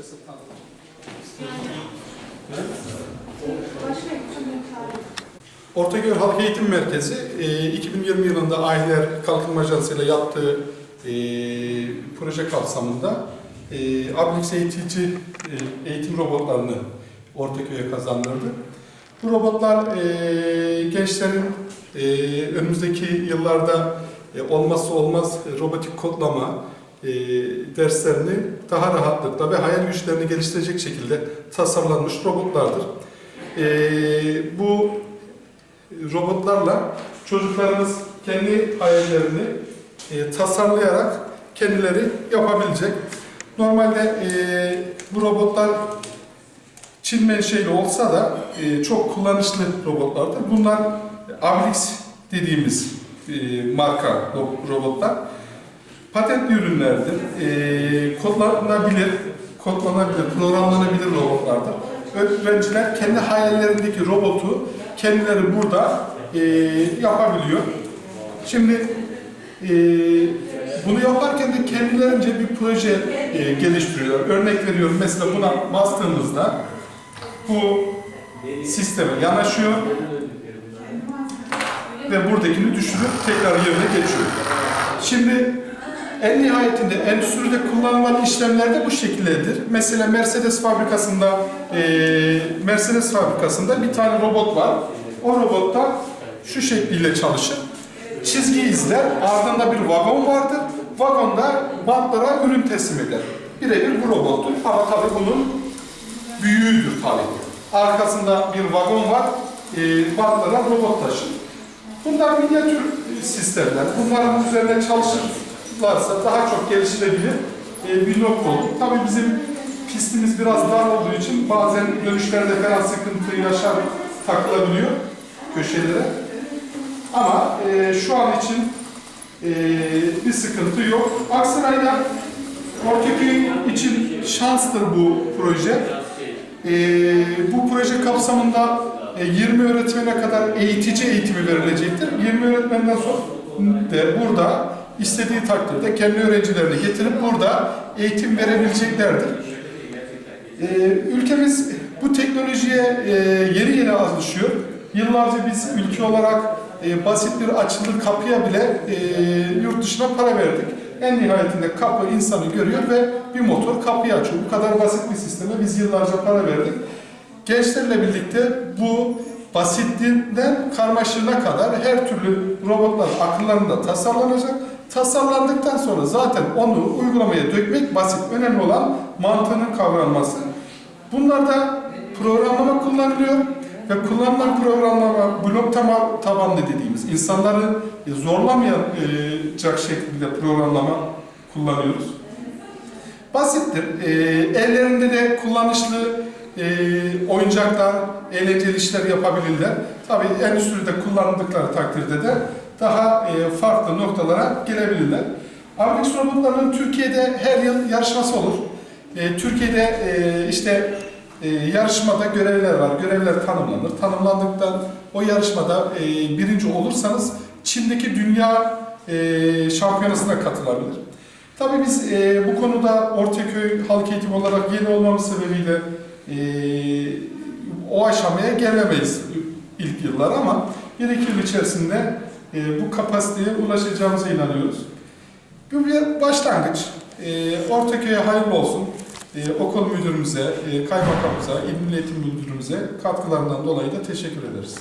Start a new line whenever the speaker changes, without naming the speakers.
istersen tanıtın. Ortaköy Halk Eğitim Merkezi e, 2020 yılında Aileler Kalkınma Ajansı ile yaptığı e, proje kapsamında e, Abilix eğitici e, eğitim robotlarını Ortaköy'e kazandırdı. Bu robotlar e, gençlerin e, önümüzdeki yıllarda e, olmazsa olmaz robotik kodlama e, derslerini daha rahatlıkla ve hayal güçlerini geliştirecek şekilde tasarlanmış robotlardır. E, bu robotlarla çocuklarımız kendi hayallerini e, tasarlayarak kendileri yapabilecek. Normalde bu robotlar Çin menşeli olsa da çok kullanışlı robotlardır. Bunlar Ablix dediğimiz marka ro- robotlar. Patentli ürünlerdir. E, kodlanabilir, kodlanabilir, programlanabilir robotlardır. Öğrenciler kendi hayallerindeki robotu kendileri burada e, yapabiliyor. Şimdi e, bunu yaparken de kendilerince bir proje e, geliştiriyorlar. Örnek veriyorum mesela buna bastığımızda bu sisteme yanaşıyor ve buradakini düşürüp tekrar yerine geçiyor. Şimdi en nihayetinde endüstride kullanılan işlemler de bu şekildedir. Mesela Mercedes fabrikasında e, Mercedes fabrikasında bir tane robot var. O robot da şu şekliyle çalışır. Çizgi izler, ardında bir vagon vardır. Vagonda bantlara ürün teslim eder. Birebir bu robottur. Ama tabii bunun büyüğüdür tabii. Arkasında bir vagon var, e, bantlara robot taşır. Bunlar minyatür sistemler. Bunların üzerine çalışırlarsa daha çok geliştirebilir e, bir nokta olur. Tabii bizim pistimiz biraz dar olduğu için bazen dönüşlerde falan sıkıntı yaşar, takılabiliyor köşelere. Ama e, şu an için e, bir sıkıntı yok. Aksaray'da Ortaköy için şanstır bu proje. E, bu proje kapsamında e, 20 öğretmene kadar eğitici eğitimi verilecektir. 20 öğretmenden sonra de burada istediği takdirde kendi öğrencilerini getirip burada eğitim verebileceklerdir. E, ülkemiz bu teknolojiye e, yeni yeni alışıyor. Yıllarca biz ülke olarak e, basit bir açılır kapıya bile e, yurt dışına para verdik. En nihayetinde kapı insanı görüyor ve bir motor kapıyı açıyor. Bu kadar basit bir sisteme biz yıllarca para verdik. Gençlerle birlikte bu basitliğinden karmaşığına kadar her türlü robotlar akıllarında tasarlanacak. Tasarlandıktan sonra zaten onu uygulamaya dökmek basit. Önemli olan mantığının kavranması. Bunlarda programlama kullanılıyor ve kullanılan programlama blok tabanlı dediğimiz insanları zorlamayacak şekilde programlama kullanıyoruz. Basittir. E, ellerinde de kullanışlı e, oyuncaklar, eğlenceli işler yapabilirler. Tabii endüstride kullanıldıkları takdirde de daha e, farklı noktalara gelebilirler. Avlix robotlarının Türkiye'de her yıl yarışması olur. E, Türkiye'de e, işte yarışmada görevler var. Görevler tanımlanır. Tanımlandıktan o yarışmada birinci olursanız Çin'deki dünya şampiyonasına katılabilir. Tabii biz bu konuda Ortaköy Halk Eğitimi olarak yeni olmamız sebebiyle o aşamaya gelemeyiz ilk yıllar ama bir iki yıl içerisinde e, bu kapasiteye ulaşacağımıza inanıyoruz. Bu bir başlangıç. E, Ortaköy'e hayırlı olsun. E, okul müdürümüze, e, kaymakamımıza, İl Milli Eğitim Müdürümüze katkılarından dolayı da teşekkür ederiz.